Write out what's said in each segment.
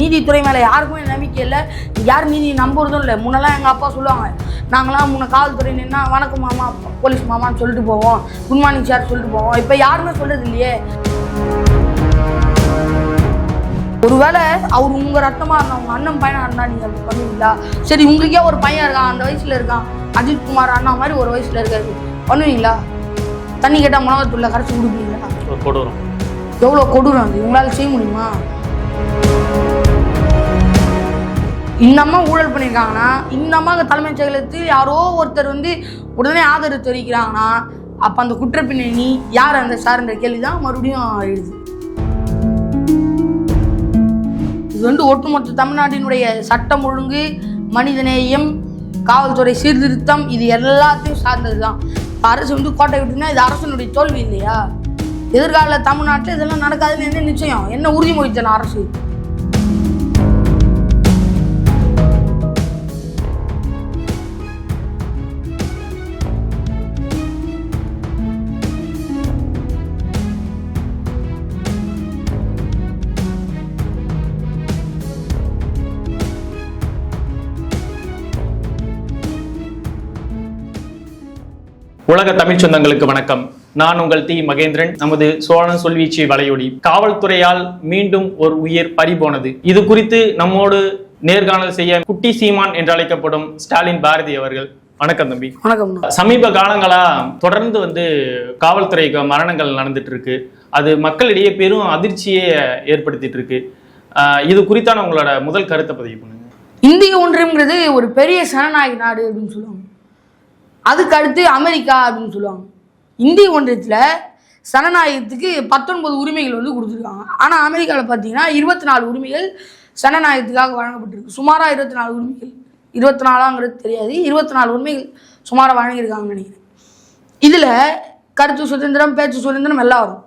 நீதித்துறை மேலே யாருக்குமே நம்பிக்கை இல்லை. யார் நீதி நம்புறதும் இல்லை. முன்னெல்லாம் எங்கள் அப்பா சொல்லுவாங்க நாங்களாம் முன்ன காவல்துறை நின்னா வணக்கம் மாமா போலீஸ் மாமான்னு சொல்லிட்டு போவோம். குட் மார்னிங் சார் சொல்லிட்டு போவோம். இப்போ யாருமே சொல்றது இல்லையே. ஒருவேளை அவர் உங்க ரத்தமா இருந்தா உங்க அண்ணன் பையனா இருந்தா நீங்க அப்படி பண்ணுவீங்களா? சரி உங்களுக்கே ஒரு பையன் இருக்கான். அந்த வயசுல இருக்கான். அஜித் குமார் அண்ணா மாதிரி ஒரு வயசுல இருக்காரு. பண்ணுவீங்களா? தண்ணி கேட்டா மிளகாத்தூள்ல கரைச்சி கொடுப்பீங்களா? எவ்வளோ கொடூரம் அது? உங்களால் செய்ய முடியுமா? இந்த அம்மா ஊழல் பண்ணியிருக்காங்கன்னா இந்த அம்மாவுக்கு தலைமைச் செயலகத்தில் யாரோ ஒருத்தர் வந்து உடனே ஆதரவு தெரிவிக்கிறாங்கன்னா அப்போ அந்த குற்றப்பின்னணி யார் அந்த சார்ன்ற கேள்வி தான் மறுபடியும் எழுது. இது வந்து ஒட்டுமொத்த தமிழ்நாட்டினுடைய சட்டம் ஒழுங்கு மனிதநேயம் காவல்துறை சீர்திருத்தம் இது எல்லாத்தையும் சார்ந்தது தான் அரசு வந்து கோட்டை விட்டுனா இது அரசனுடைய தோல்வி இல்லையா? எதிர்கால தமிழ்நாட்டில் இதெல்லாம் நடக்காதுன்னு என்ன நிச்சயம்? என்ன உறுதிமொழி அரசு? உலக தமிழ் சொந்தங்களுக்கு வணக்கம். நான் உங்கள் தி மகேந்திரன். நமது சோழன் சொல்வீச்சு வலையொலி காவல்துறையால் மீண்டும் ஒரு உயிர் பறிபோனது இது குறித்து நம்மோடு நேர்காணல் செய்ய குட்டி சீமான் என்று அழைக்கப்படும் ஸ்டாலின் பாரதி அவர்கள். வணக்கம் தம்பி. வணக்கம். சமீப காலங்களா தொடர்ந்து வந்து காவல்துறைக்கு மரணங்கள் நடந்துட்டு இருக்கு அது மக்களிடையே பெரும் அதிர்ச்சியை ஏற்படுத்திட்டு இருக்கு ஆஹ் இது குறித்தான உங்களோட முதல் கருத்தை பதிவு பண்ணுங்க. இந்திய ஒன்றியம்ங்கிறது ஒரு பெரிய சனநாயக நாடு அப்படின்னு சொல்லுவாங்க. அதுக்கு அடுத்து அமெரிக்கா அப்படின்னு சொல்லுவாங்க. இந்திய ஒன்றியத்தில் சனநாயகத்துக்கு பத்தொன்பது உரிமைகள் வந்து கொடுத்துருக்காங்க. ஆனால் அமெரிக்காவில் பார்த்தீங்கன்னா இருபத்தி நாலு உரிமைகள் சனநாயகத்துக்காக வழங்கப்பட்டிருக்கு. சுமாராக இருபத்தி நாலு உரிமைகள். இருபத்தி நாலாங்கிறது தெரியாது. இருபத்தி நாலு உரிமைகள் சுமாராக வழங்கியிருக்காங்கன்னு நினைக்கிறேன். இதில் கருத்து சுதந்திரம் பேச்சு சுதந்திரம் எல்லாம் வரும்.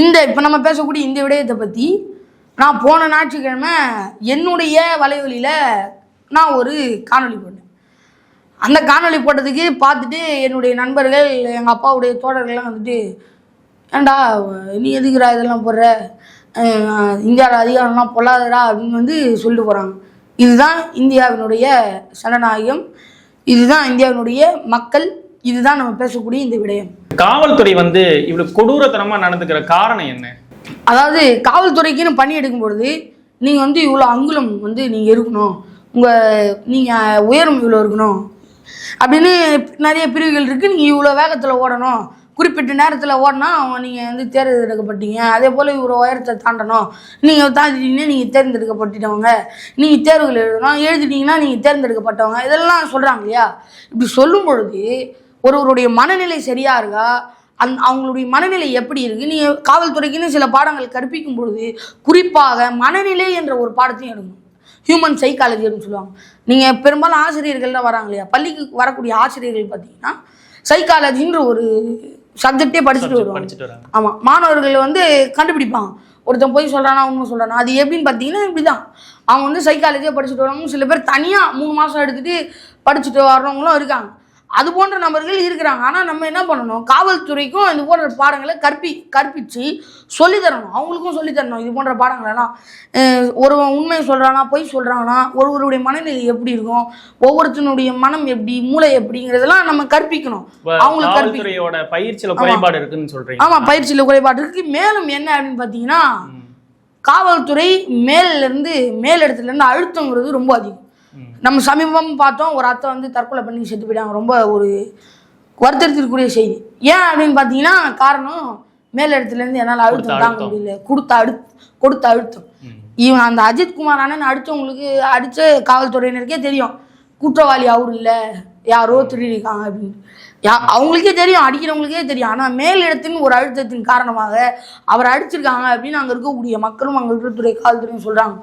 இந்த இப்போ நம்ம பேசக்கூடிய இந்த விடயத்தை பற்றி நான் போன ஞாயிற்றுக்கிழமை என்னுடைய வலைவலியில் நான் ஒரு காணொளி போட்டேன். அந்த காணொளி போட்டதுக்கு பார்த்துட்டு என்னுடைய நண்பர்கள் எங்கள் அப்பாவுடைய தோழர்கள்லாம் வந்துட்டு ஏன்டா நீ எதுக்குடா இதெல்லாம் போடுற? இந்தியாவில் அதிகாரம்லாம் பொல்லாதடா அப்படின்னு வந்து சொல்லிட்டு போகிறாங்க இதுதான் இந்தியாவினுடைய சனநாயகம் இதுதான் இந்தியாவினுடைய மக்கள். இதுதான் நம்ம பேசக்கூடிய இந்த விடயம். காவல்துறை வந்து இவ்வளவு கொடூரத்தனமா நடந்துக்கிற காரணம் என்ன? அதாவது காவல்துறைக்குன்னு பணி எடுக்கும் பொழுது நீங்கள் வந்து இவ்வளோ அங்குலம் வந்து நீங்கள் இருக்கணும். உங்கள் நீங்கள் உயரம் இவ்வளோ இருக்கணும். அப்படின்னு நிறைய பிரிவுகள் இருக்குது நீங்கள் இவ்வளோ வேகத்தில் ஓடணும். குறிப்பிட்ட நேரத்தில் ஓடினா அவங்க நீங்கள் வந்து தேர்ந்தெடுக்கப்பட்டீங்க. அதே போல் இவ்வளோ உயரத்தை தாண்டணும். நீங்கள் தாண்டிட்டீங்கன்னா நீங்கள் தேர்ந்தெடுக்கப்பட்டுட்டவங்க. நீங்கள் தேர்வுகள் எழுதணும். எழுதிட்டீங்கன்னா நீங்கள் தேர்ந்தெடுக்கப்பட்டவங்க. இதெல்லாம் சொல்கிறாங்க இல்லையா? இப்படி சொல்லும் பொழுது ஒருவருடைய மனநிலை சரியாக இருக்கா? அந் அவங்களுடைய மனநிலை எப்படி இருக்குது நீங்கள் காவல்துறைக்குன்னு சில பாடங்கள் கற்பிக்கும் பொழுது குறிப்பாக மனநிலை என்ற ஒரு பாடத்தையும் எடுக்கணும். ஹியூமன் சைக்காலஜின்னு சொல்லுவாங்க. நீங்கள் பெரும்பாலும் ஆசிரியர்கள்லாம் வராங்க இல்லையா? பள்ளிக்கு வரக்கூடிய ஆசிரியர்கள் பார்த்தீங்கன்னா சைக்காலஜின்ற ஒரு சப்ஜெக்டே படிச்சுட்டு வருவாங்க. ஆமாம் மாணவர்கள் வந்து கண்டுபிடிப்பாங்க. ஒருத்தன் போய் சொல்கிறானா உண்மை சொல்கிறானா அது எப்படின்னு பார்த்தீங்கன்னா இப்படி தான் அவங்க வந்து சைக்காலஜியாக படிச்சுட்டு வரவங்க சில பேர் தனியாக மூணு மாதம் எடுத்துகிட்டு படிச்சுட்டு வர்றவங்களும் இருக்காங்க. அது போன்ற நபர்கள் இருக்கிறாங்க. ஆனால் நம்ம என்ன பண்ணணும்? காவல்துறைக்கும் இது போன்ற பாடங்களை கற்பி கற்பித்து சொல்லித் தரணும். அவங்களுக்கும் சொல்லித் தரணும். இது போன்ற பாடங்களெல்லாம் அஹ் ஒருவன் உண்மை சொல்கிறானா பொய் சொல்கிறானா ஒருவருடைய மனநிலை எப்படி இருக்கும் ஒவ்வொருத்தனுடைய மனம் எப்படி மூளை எப்படிங்கிறதெல்லாம் நம்ம கற்பிக்கணும். அவங்களுக்கு கற்பி காவல்துறையோட பயிற்சியில குறைபாடு இருக்குன்னு சொல்றீங்க. ஆமா பயிற்சியில் குறைபாடு இருக்கு. மேலும் என்ன அப்படின்னு பார்த்தீங்கன்னா. காவல்துறை மேல்ல இருந்து மேல் இடத்துல இருந்து அழுத்தங்கிறது ரொம்ப அதிகம். நம்ம சமீபம் பார்த்தோம் ஒரு அத்தை வந்து தற்கொலை பண்ணி செத்து போயிட்டாங்க. ரொம்ப ஒரு வருத்தத்திற்குரிய செய்தி. ஏன் அப்படின்னு பார்த்தீங்கன்னா காரணம் மேல் இடத்துல இருந்து என்னால் அழுத்தம் தாங்க. முடியல. கொடுத்த அழு கொடுத்த அழுத்தம். இவன் அந்த அஜித் குமார் அண்ணன் அடித்தவங்களுக்கு அடித்த காவல்துறையினருக்கே தெரியும். குற்றவாளி அவர் இல்லை. யாரோ திருடிருக்காங்க அப்படின்னு. யா அவங்களுக்கே தெரியும் அடிக்கிறவங்களுக்கே தெரியும். ஆனால் மேல் இடத்தின் ஒரு அழுத்தத்தின் காரணமாக அவர் அடிச்சிருக்காங்க அப்படின்னு அங்கே இருக்கக்கூடிய மக்களும் அங்கே இருக்கக்கூடிய காவல்துறையும் சொல்கிறாங்க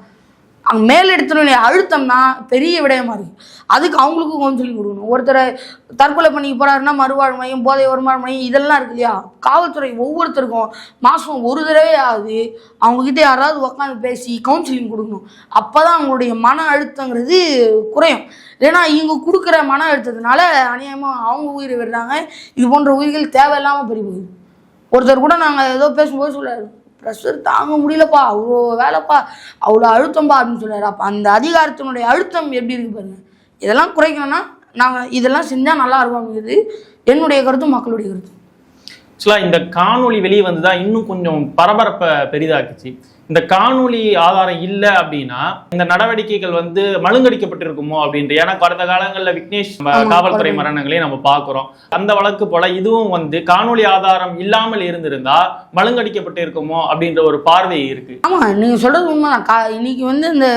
அங்கே மேல் இடத்தினுடைய அழுத்தம் தான் பெரிய விடயமா இருக்குது அதுக்கு அவங்களுக்கும் கவுன்சிலிங் கொடுக்கணும். ஒருத்தரை தற்கொலை பண்ணி போறாருன்னா மறுவாழ் மையம் போதை வருமான மையம் இதெல்லாம் இருக்கு இல்லையா? காவல்துறை ஒவ்வொருத்தருக்கும் மாதம் ஒரு தடவை ஆகுது அவங்கக்கிட்ட யாராவது உட்காந்து பேசி கவுன்சிலிங் கொடுக்கணும். அப்போ தான் அவங்களுடைய மன அழுத்தங்கிறது குறையும். ஏன்னா இவங்க கொடுக்குற மன அழுத்தத்தினால அநியாயமாக அவங்க உயிரை விடுறாங்க. இது போன்ற உயிர்கள் தேவையில்லாமல் பெரிய ஒருத்தர் கூட நாங்கள் ஏதோ பேசும்போது சொல்லாரு ப்ரெஷர் தாங்க முடியலப்பா. அவ்வளோ வேலைப்பா. அவ்வளோ அழுத்தம்பா அப்படின்னு சொன்னார் அப்போ அந்த அதிகாரத்தினுடைய அழுத்தம் எப்படி இருக்கு பாருங்க. இதெல்லாம் குறைக்கணும்னா நாங்கள் இதெல்லாம் செஞ்சால் நல்லா இருக்கும் அப்படிங்கிறது என்னுடைய கருத்தும் மக்களுடைய கருத்தும். ஆக்சுவலாக இந்த காணொளி வெளியே வந்துதான் இன்னும் கொஞ்சம் பரபரப்பை பெரிதாக்குச்சு. இந்த காணொளி ஆதாரம் இல்லை அப்படின்னா இந்த நடவடிக்கைகள் வந்து மழுங்கடிக்கப்பட்டிருக்குமோ அப்படின்ற ஏன்னா கடந்த காலங்களில் விக்னேஷ் ஆமா, காவல்துறை. மரணங்களையும் நம்ம பார்க்குறோம். அந்த வழக்கு போல இதுவும் வந்து காணொளி ஆதாரம் இல்லாமல் இருந்திருந்தா மழுங்கடிக்கப்பட்டிருக்குமோ அப்படின்ற ஒரு பார்வை இருக்கு. ஆமாம் நீங்கள் சொல்கிறது உண்மைதான். இன்னைக்கு வந்து இந்த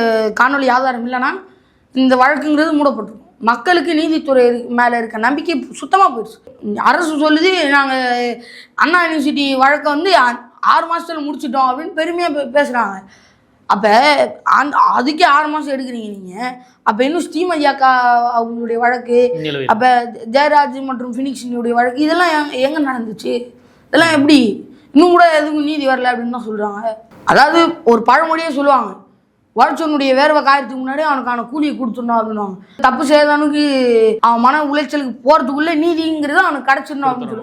காணொளி ஆதாரம் இல்லைன்னா இந்த வழக்குங்கிறது மூடப்பட்டிருக்கும். மக்களுக்கு நீதித்துறை மேலே இருக்க நம்பிக்கை சுத்தமாக போயிடுச்சு. அரசு சொல்லுது நாங்கள் அண்ணா யூனிவர்சிட்டி வழக்கை வந்து ஆறு மாதத்துல முடிச்சிட்டோம் அப்படின்னு பெருமையாக பேசுகிறாங்க அப்போ அந்த அதுக்கே ஆறு மாதம் எடுக்கிறீங்க நீங்கள் அப்போ இன்னும் ஸ்ரீமதியாக்கா அவங்களுடைய வழக்கு அப்போ ஜெயராஜ் மற்றும் ஃபினிக்ஷனுடைய வழக்கு இதெல்லாம் எங்க- எங்க நடந்துச்சு? இதெல்லாம் எப்படி? இன்னும் கூட எதுவும் நீதி வரல அப்படின்னு தான் சொல்றாங்க. அதாவது ஒரு பழமொழியே சொல்லுவாங்க. உழைச்சவனுடைய வேர்வை காயத்துக்கு முன்னாடி அவனுக்கான கூலியை கொடுத்துடணும் அப்படின்னுவாங்க. தப்பு செய்தவனுக்கு அவன் மன உளைச்சலுக்கு போறதுக்குள்ள நீதிங்கிறது அவனுக்கு கிடைச்சிடணும் அப்படின்னு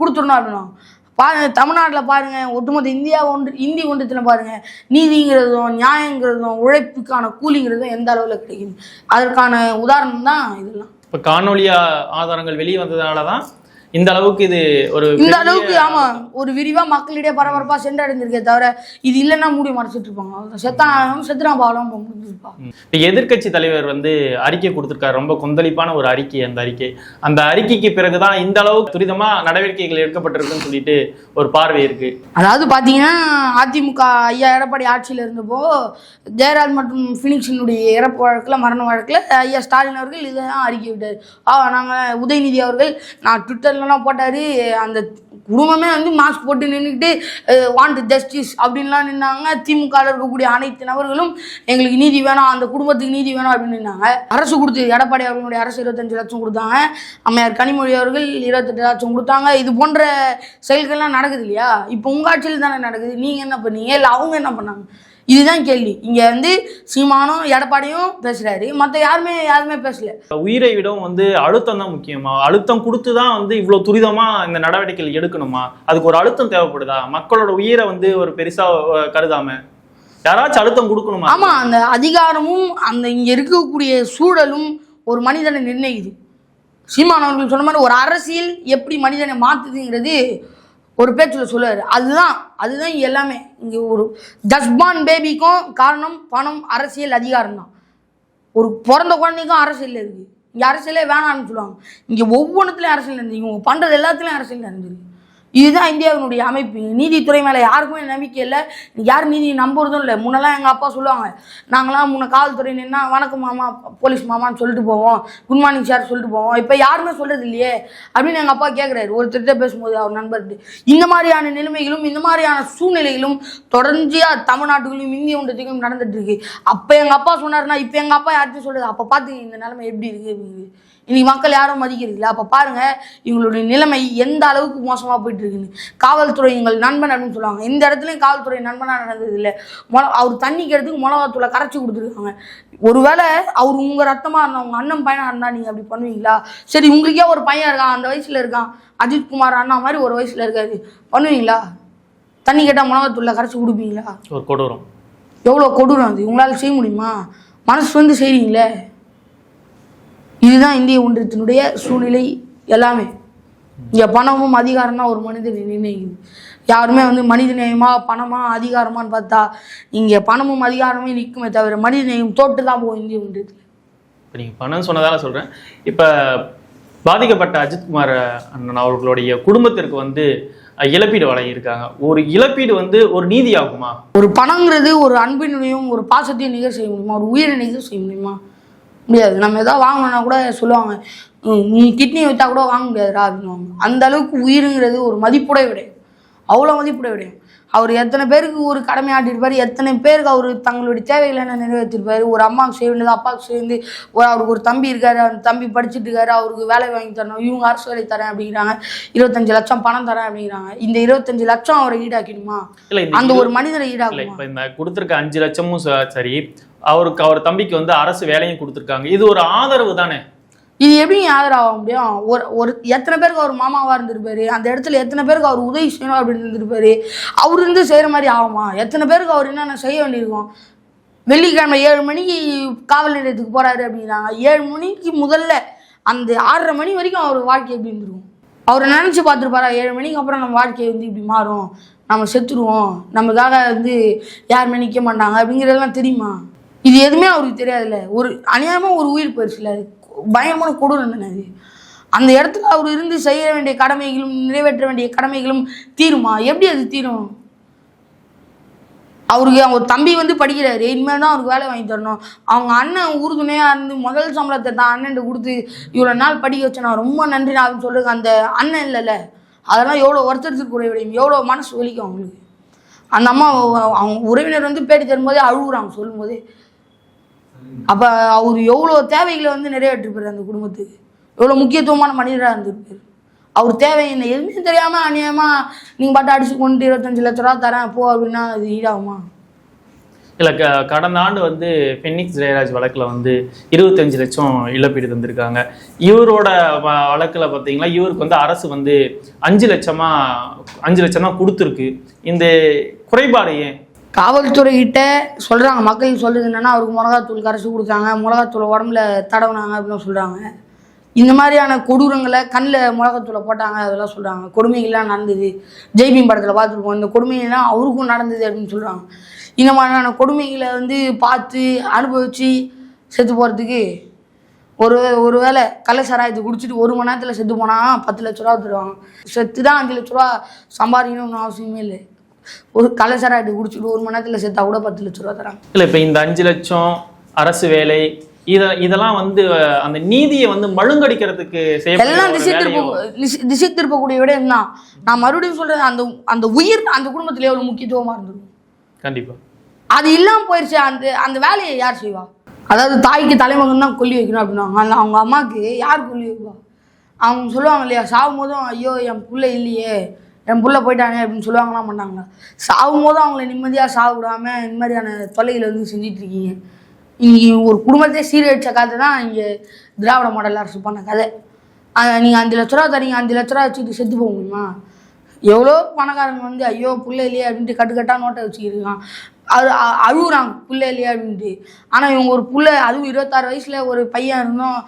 கொடுத்துடணும். அப்படின்னுவாங்க. பாருங்க தமிழ்நாட்டில் பாருங்க ஒட்டுமொத்த இந்தியா ஒன்று இந்தி ஒன்றத்தில் பாருங்க நீதிங்கிறதும் நியாயங்கிறதும் உழைப்புக்கான கூலிங்கிறதும் எந்த அளவில் கிடைக்குது? அதற்கான உதாரணம் தான் இதெல்லாம். இப்போ காணொளி ஆ- ஆதாரங்கள் வெளியே வந்ததுனால தான் இந்த அளவுக்கு இது ஒரு இந்த அளவுக்கு ஆமா ஒரு விரிவா மக்களிடையே பரபரப்பா சென்றடைந்திருக்கே தவிர இது இல்லைன்னா மூடி மறைச்சிட்டு இருப்பாங்க. செத்தான் செத்துறான் பாவலாம் இப்ப எதிர்க்கட்சி தலைவர் வந்து அறிக்கை கொடுத்திருக்காரு. ரொம்ப கொந்தளிப்பான ஒரு அறிக்கை அந்த அறிக்கை. அந்த அறிக்கைக்கு பிறகுதான் இந்த அளவுக்கு துரிதமா நடவடிக்கைகள் எடுக்கப்பட்டிருக்குன்னு சொல்லிட்டு ஒரு பார்வை இருக்கு. அதாவது பார்த்தீங்கன்னா அதிமுக ஐயா எடப்பாடி ஆட்சியில் இருந்தப்போ ஜெயராஜ் மற்றும் ஃபினிக்ஷனுடைய இறப்பு வழக்கில் மரண வழக்கில் ஐயா ஸ்டாலின் அவர்கள் இதை தான் அறிக்கை விட்டார். நாங்கள் உதயநிதி அவர்கள் நான் ட்விட்டர்லலாம் போட்டார் அந்த குடும்பமே வந்து மாஸ்க் போட்டு நின்றுக்கிட்டு வாண்ட் ஜஸ்டிஸ் அப்படின்லாம் நின்னாங்க. திமுக இருக்கக்கூடிய அனைத்து நபர்களும் எங்களுக்கு நீதி வேணும் அந்த குடும்பத்துக்கு நீதி வேணும் அப்படின்னு நின்னாங்க. அரசு கொடுத்து எடப்பாடி அவர்களுடைய அரசு இருபத்தஞ்சு லட்சம் கொடுத்தாங்க. அம்மையார் கனிமொழி அவர்கள் இருபத்தெட்டு லட்சம் கொடுத்தாங்க. இது போன்ற செயல்கள்லாம் நடக்குது இல்லையா? இப்போ உங்கள் ஆட்சியில் தானே நடக்குது. நீங்கள் என்ன பண்ணீங்க? இல்லை அவங்க என்ன பண்ணாங்க? இதுதான் கேள்வி. இங்கே வந்து சீமானும் எடப்பாடியும் பேசுகிறாரு மற்ற யாருமே யாருமே பேசல. உயிரை விடவும் வந்து அழுத்தம் தான் முக்கியமா? அழுத்தம் கொடுத்து தான் வந்து இவ்வளவு துரிதமா இந்த நடவடிக்கைகள் எடுக்கணுமா? அதுக்கு ஒரு அழுத்தம் தேவைப்படுதா? மக்களோட உயிரை வந்து ஒரு பெருசா கருதாம? யாராச்சும் அழுத்தம் கொடுக்கணுமா? ஆமாம் அந்த அதிகாரமும் அந்த இங்கே இருக்கக்கூடிய சூழலும் ஒரு மனிதனை நிர்ணயிக்குது. சீமான் அவர்கள் சொன்ன மாதிரி ஒரு அரசியல் எப்படி மனிதனை மாற்றுதுங்கிறது ஒரு பேச்சில் சொல்லுவார். அதுதான் அதுதான் எல்லாமே. இங்கே ஒரு ஜஸ்பான் பேபிக்கும் காரணம் பணம் அரசியல் அதிகாரம் தான். ஒரு பிறந்த குழந்தைக்கும் அரசியல் இருக்குது இங்கே அரசியலே வேணாம்னு சொல்லுவாங்க. இங்கே ஒவ்வொன்றுத்துலையும் அரசியல் நடந்துருக்கு. இவங்க பண்ணுறது எல்லாத்துலேயும் அரசியல் நடந்துருக்கு. இதுதான் இந்தியாவினுடைய அமைப்பு. நீதித்துறை மேலே யாருக்குமே நம்பிக்கை இல்லை. யார் நீதியை நம்புறதும் இல்லை. முன்னெல்லாம் எங்கள் அப்பா சொல்லுவாங்க நாங்களாம் முன்ன காவல்துறை நின்னா வணக்கம் மாமா போலீஸ் மாமான்னு சொல்லிட்டு போவோம். குட் மார்னிங் சார் சொல்லிட்டு போவோம். இப்போ யாருமே சொல்கிறது இல்லையே? அப்படின்னு எங்கள் அப்பா கேட்குறாரு ஒருத்தர்கிட்ட பேசும்போது அவர் நண்பர்கிட்ட இந்த மாதிரியான நிலைமைகளும் இந்த மாதிரியான சூழ்நிலைகளும் தொடர்ச்சியாக தமிழ்நாட்டுக்குள்ளையும் இந்திய ஒன்றத்துக்கும் நடந்துட்டு இருக்கு. அப்போ எங்கள் அப்பா சொன்னார்னா இப்போ எங்கள் அப்பா யார்கிட்டையும் சொல்கிறது அப்போ பார்த்து இந்த நிலைமை எப்படி இருக்கு? இன்னைக்கு மக்கள் யாரும் மதிக்கிறது இல்லை அப்போ பாருங்க இவங்களுடைய நிலைமை எந்த அளவுக்கு மோசமாக போயிட்டு இருக்குன்னு காவல்துறை எங்கள் நண்பன் அப்படின்னு சொல்லுவாங்க. இந்த இடத்துலையும் காவல்துறை நண்பனாக நடந்தது இல்லை மொள அவர் தண்ணிக்கிறதுக்கு மிளகாத்தூளை கரைச்சி கொடுத்துருக்காங்க. ஒருவேளை அவர் உங்கள் ரத்தமாக இருந்தால் உங்கள் அண்ணன் பையனாக இருந்தால் நீங்கள் அப்படி பண்ணுவீங்களா? சரி உங்களுக்கே ஒரு பையன் இருக்கான். அந்த வயசில் இருக்கான். அஜித் குமார் அண்ணா மாதிரி ஒரு வயசில் இருக்காரு. பண்ணுவீங்களா? தண்ணி கேட்டால் மிளகாத்தூளை கரைச்சி கொடுப்பீங்களா? ஒரு கொடூரம். எவ்வளோ கொடூரம் அது? உங்களால் செய்ய முடியுமா? மனசு வந்து செய்றீங்களே. இதுதான் இந்திய ஒன்றியத்தினுடைய சூழ்நிலை எல்லாமே. இங்கே பணமும் அதிகாரம் தான் ஒரு மனிதனை நிர்ணயிக்குது. யாருமே வந்து மனித நேயமா பணமா அதிகாரமான்னு பார்த்தா இங்கே பணமும் அதிகாரமே நிற்குமே தவிர மனித நேயம் தோட்டு தான் போகும் இந்திய ஒன்றியத்தில். இப்போ நீங்கள் பணம் சொன்னதால சொல்கிறேன் இப்போ பாதிக்கப்பட்ட அஜித்குமார் அண்ணன் அவர்களுடைய குடும்பத்திற்கு வந்து இழப்பீடு வழங்கியிருக்காங்க. ஒரு இழப்பீடு வந்து ஒரு நீதி ஆகுமா ஒரு பணங்கிறது ஒரு அன்பினையும் ஒரு பாசத்தையும் நிகழ் செய்ய முடியுமா? ஒரு உயிரை நிகழ் செய்ய முடியுமா? முடியாது. நம்ம எதாவது வாங்கணும்னா கூட சொல்லுவாங்க நீ கிட்னி வைத்தா கூட வாங்க முடியாதுடா அப்படின்னு அந்த அளவுக்கு உயிருங்கிறது ஒரு மதிப்புடைய விடயம். அவ்வளோ மதிப்புடைய விடயம். அவர் எத்தனை பேருக்கு ஒரு கடமை ஆட்டிருப்பாரு எத்தனை பேருக்கு அவர் தங்களுடைய தேவைகளை என்ன நிறைவேற்றிருப்பாரு ஒரு அம்மாவுக்கு செய்ய வேண்டியது அப்பாவுக்கு சேர்ந்து ஒரு அவருக்கு ஒரு தம்பி இருக்காரு அந்த தம்பி படிச்சுட்டு இருக்காரு அவருக்கு வேலை வாங்கி தரணும் இவங்க அரசு வேலை தரேன் அப்படிங்கிறாங்க இருபத்தஞ்சு லட்சம் பணம் தரேன் அப்படிங்கிறாங்க. இந்த இருபத்தஞ்சு லட்சம் அவரை இந்த அந்த ஒரு மனிதரை இப்போ இந்த கொடுத்துருக்க அஞ்சு லட்சமும் சரி அவருக்கு அவர் தம்பிக்கு வந்து அரசு வேலையும் கொடுத்துருக்காங்க. இது ஒரு ஆதரவு தானே? இது எப்படி ஆதரவாக முடியும்? ஒரு ஒரு எத்தனை பேருக்கு அவர் மாமாவாக இருந்திருப்பாரு? அந்த இடத்துல எத்தனை பேருக்கு அவர் உதவி செய்யணும் அப்படின்னு இருந்திருப்பாரு? அவர் இருந்து செய்கிற மாதிரி ஆகுமா? எத்தனை பேருக்கு அவர் என்னென்ன செய்ய வேண்டியிருக்கும்? வெள்ளிக்கிழமை ஏழு மணிக்கு காவல் நிலையத்துக்கு போகிறாரு அப்படின்னாங்க ஏழு மணிக்கு முதல்ல அந்த ஆறரை மணி வரைக்கும் அவர் வாழ்க்கை எப்படி இருந்திருக்கும்? அவர் நினச்சி பார்த்துருப்பாரா? ஏழு மணிக்கு அப்புறம் நம்ம வாழ்க்கை வந்து இப்படி மாறும். நம்ம செத்துருவோம். நமக்காக வந்து யாருமே நிற்க மாட்டாங்க அப்படிங்கிறதெல்லாம் தெரியுமா? இது எதுவுமே அவருக்கு தெரியாதுல்ல. ஒரு அநியாயமாக ஒரு உயிர் போயிடுச்சுல பயமான கொடூரம் அது அந்த இடத்துல அவர் இருந்து செய்ய வேண்டிய கடமைகளும் நிறைவேற்ற வேண்டிய கடமைகளும் தீருமா? எப்படி அது தீரும்? அவருக்கு அவங்க தம்பி வந்து படிக்கிறாரு. இனிமேல் தான் அவருக்கு வேலை வாங்கி தரணும். அவங்க அண்ணன் உறுதுணையாக இருந்து முதல் சம்பளத்தை தான் அண்ணன் கொடுத்து இவ்வளோ நாள் படிக்க வச்சேன் நான் ரொம்ப நன்றி நான் சொல்கிறேன் அந்த அண்ணன் இல்லைல்ல. அதெல்லாம் எவ்வளோ வருத்தத்திற்குரிய விடையும் எவ்வளோ மனசு வலிக்கும் அவங்களுக்கு. அந்த அம்மா அவங்க உறவினர் வந்து பேட்டி தரும்போதே அழுகுறாங்க சொல்லும்போதே. அப்போ அவர் எவ்வளோ தேவைகளை வந்து நிறைவேற்றிருப்பார் அந்த குடும்பத்துக்கு? எவ்வளோ முக்கியத்துவமான மனிதராக இருந்திருப்பார்? அவர் தேவை என்ன? எதுவுமே தெரியாமல் அநியாயமாக நீங்கள் பாட்டு அடிச்சு கொண்டு இருபத்தஞ்சு லட்ச ரூபா தரேன் போ அப்படின்னா அது ஈடாகுமா? இல்லை க கடந்த ஆண்டு வந்து பென்னிக்ஸ் ஜெயராஜ் வழக்கில் வந்து இருபத்தஞ்சு லட்சம் இழப்பீடு தந்திருக்காங்க. இவரோட வ- வழக்கில் பார்த்தீங்கன்னா இவருக்கு வந்து அரசு வந்து அஞ்சு லட்சமாக அஞ்சு லட்சம் தான் கொடுத்துருக்கு. இந்த குறைபாடு ஏன்? காவல்துறைகிட்ட சொல்கிறாங்க மக்கள் சொல்கிறது என்னென்னா அவருக்கு மிளகாத்தூள் கரைச்சி கொடுத்தாங்க. மிளகாத்தூளை உடம்புல தடவுனாங்க அப்படின்னு சொல்கிறாங்க இந்த மாதிரியான கொடூரங்களை கண்ணில் மிளகாத்தூளை போட்டாங்க அதெல்லாம் சொல்கிறாங்க கொடுமைகள்லாம் நடந்தது. ஜெய்பீம் படத்தில் பார்த்துருக்கோம் இந்த கொடுமைகள்லாம் அவருக்கும் நடந்தது அப்படின்னு சொல்கிறாங்க இந்த மாதிரியான கொடுமைகளை வந்து பார்த்து அனுபவித்து செத்து போகிறதுக்கு ஒரு ஒரு வேளை கள்ள சாராயத்தை குடிச்சிட்டு ஒரு மணி நேரத்தில் செத்து போனால் பத்து லட்ச ரூபா தருவாங்க. செத்து தான் அஞ்சு லட்ச ரூபா சம்பாதிக்கணும்னு அவசியமே இல்லை. ஒரு சாராயத்தை குடிச்சிட்டு ஒரு மணி நேரத்தில் செத்தா கூட பத்து லட்ச ரூபா தராங்க. இல்ல இப்ப இந்த அஞ்சு லட்சம் அரசு வேலை இத இதெல்லாம் வந்து அந்த நீதியை வந்து மழுங்கடிக்கிறதுக்கு எல்லாம் ஒரு திசை? திருப்ப திசை- திருப்பக்கூடிய விடயம் தான் நான் மறுபடியும் சொல்றேன் அந்த அந்த உயிர் அந்த குடும்பத்துல எவ்வளவு முக்கியத்துவமா இருந்திருக்கும். கண்டிப்பா. அது இல்லாம போயிடுச்சு அந்த அந்த வேலையை யார் செய்வா? அதாவது தாய்க்கு தலைமகன் தான் கொல்லி வைக்கணும் அப்படின்னாங்க. அவங்க அம்மாவுக்கு யார் கொல்லி வைப்பா? அவங்க சொல்லுவாங்க இல்லையா சாகும் போதும் ஐயோ என் புள்ள இல்லையே என் புள்ள போயிட்டானே அப்படின்னு சொல்லுவாங்களாம் பண்ணாங்களா சாகும் போது அவங்கள நிம்மதியாக சாகுடாமல் இந்த மாதிரியான தொல்லைகளை வந்து செஞ்சிட்டு இருக்கீங்க. இங்கே ஒரு குடும்பத்தையே சீரழிச்ச கதை தான் இங்கே திராவிட மாடல் அரசு பண்ண கதை. நீங்கள் அஞ்சு லட்ச ரூபா தரீங்க அஞ்சு லட்ச ரூபா வச்சுட்டு செத்து போக முடியுமா? எவ்வளோ பணக்காரங்க வந்து ஐயோ பிள்ளை இல்லையே அப்படின்ட்டு கட்டு கட்டா நோட்டை வச்சுக்கிருக்கான் அது அழுகுறாங்க பிள்ளை இல்லையே அப்படின்ட்டு. ஆனால் இவங்க ஒரு பிள்ளை அதுவும் இருபத்தாறு வயசில் ஒரு பையன் இருந்தோம்